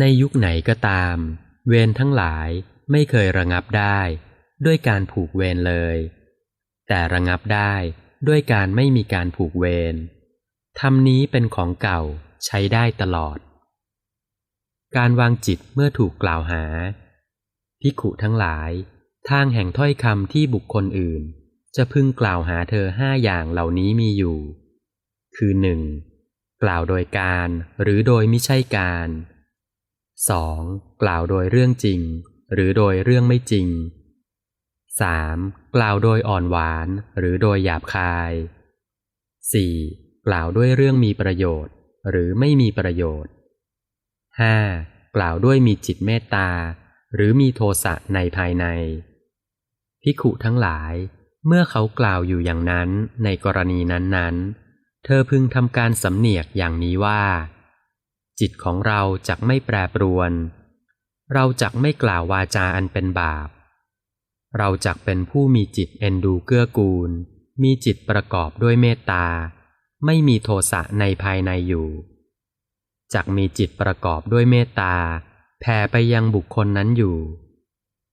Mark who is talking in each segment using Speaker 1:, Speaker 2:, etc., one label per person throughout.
Speaker 1: ในยุคไหนก็ตาม เวรทั้งหลายไม่เคยระงับได้ ด้วยการผูกเวรเลย แต่ระงับได้ด้วยการไม่มีการผูกเวรธรรมนี้เป็นของเก่าใช้ได้ตลอด การวางจิตเมื่อถูกกล่าวหา พิขุทั้งหลาย ทางแห่งถ้อยคำที่บุคคลอื่น จะพึงกล่าวหาเธอห้าอย่างเหล่านี้มีอยู่ คือหนึ่งกล่าวโดยการหรือโดยม่ใช่การ 2. กล่าวโดยเรื่องจริง หรือโดยเรื่องไม่จริง 3. กล่าวโดยอ่อนหวานหรือโดยหยาบคาย 4. กล่าวด้วยเรื่องมีประโยชน์ หรือไม่มีประโยชน์ 5. กล่าวด้วยมีจิตเมตตา หรือมีโทสะในภายใน พิขุทั้งหลาย เมื่อเขากล่าวอยู่อย่างนั้นในกรณีนั้นๆ เธอพึงทำการสำเนียกอย่างนี้ว่า จิตของเราจักไม่แปรปรวน เราจักไม่กล่าววาจาอันเป็นบาป เราจักเป็นผู้มีจิตเอ็นดูเกื้อกูล มีจิตประกอบด้วยเมตตา ไม่มีโทสะในภายในอยู่จักมีจิตประกอบด้วยเมตตาแผ่ไปยังบุคคลนั้นอยู่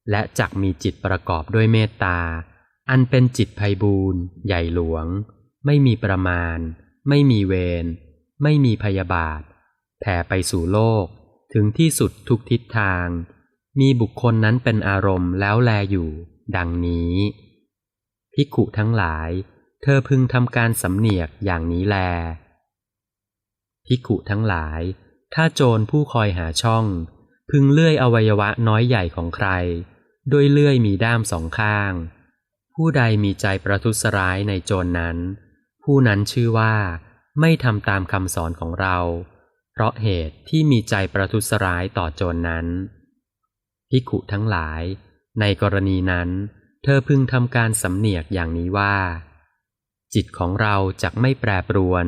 Speaker 1: และจักมีจิตประกอบด้วยเมตตา อันเป็นจิตไพบูรณ์ใหญ่หลวง ไม่มีประมาณ ไม่มีเวร ไม่มีพยาบาท แผ่ไปสู่โลก ถึงที่สุดทุกทิศทาง มีบุคคลนั้นเป็นอารมณ์แล้วแลอยู่ ดังนี้พิกุทั้งหลาย เธอพึงทำการสำเนียกอย่างนี้แลพิกุทั้งหลาย ถ้าโจรผู้คอยหาช่อง พึงเลื่อยอวัยวะน้อยใหญ่ของใคร ด้วยเลื่อยมีด้ามสองข้าง ผู้ใดมีใจประทุษร้ายในโจรนั้น ผู้นั้นชื่อว่า ไม่ทำตามคำสอนของเรา ราะเหตุที่มีใจประทุษร้ายต่อโจรนั้น พิกุทั้งหลาย ในกรณีนั้น เธอพึงทำการสำเนียกอย่างนี้ว่า จิตของเราจักไม่แปรปรวน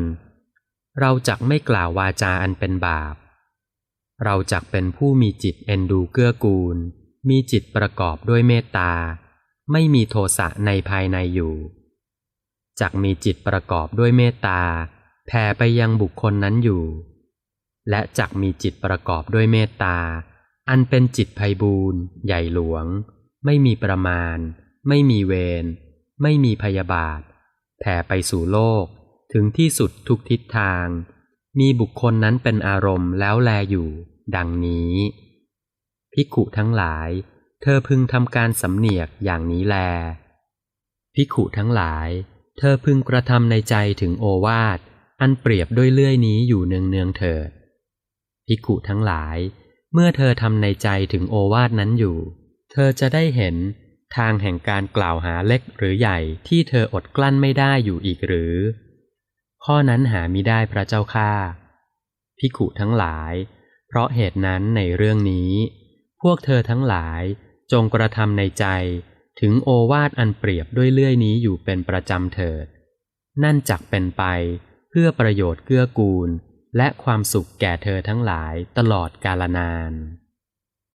Speaker 1: เราจักไม่กล่าววาจาอันเป็นบาป เราจักเป็นผู้มีจิตเอ็นดูเกื้อกูล มีจิตประกอบด้วยเมตตา ไม่มีโทสะในภายในอยู่จักมีจิตประกอบด้วยเมตตาแผ่ไปยังบุคคลนั้นอยู่ และจักมีจิตประกอบด้วยเมตตา อันเป็นจิตไพบูรณ์ใหญ่หลวง ไม่มีประมาณ ไม่มีเวร ไม่มีพยาบาท แผ่ไปสู่โลก ถึงที่สุดทุกทิศทาง มีบุคคลนั้นเป็นอารมณ์แล้วแลอยู่ ดังนี้ พิกุทั้งหลาย เธอพึงทำการสำเนียกอย่างนี้แล พิกุทั้งหลาย เธอพึงกระทำในใจถึงโอวาท อันเปรียบด้วยเลื่อยนี้อยู่เนืองเนืองเถิด พิกุทั้งหลาย เมื่อเธอทำในใจถึงโอวาทนั้นอยู่ เธอจะได้เห็นทางแห่งการกล่าวหาเล็กหรือใหญ่ที่เธออดกลั้นไม่ได้อยู่อีกหรือ ข้อนั้นหามิได้พระเจ้าค่าพิกุทั้งหลาย เพราะเหตุนั้นในเรื่องนี้ พวกเธอทั้งหลายจงกระทำในใจถึงโอวาทอันเปรียบด้วยเลื่อยนี้อยู่เป็นประจำเถิด นั่นจักเป็นไปเพื่อประโยชน์เกื้อกูล และความสุขแก่เธอทั้งหลายตลอดกาลนาน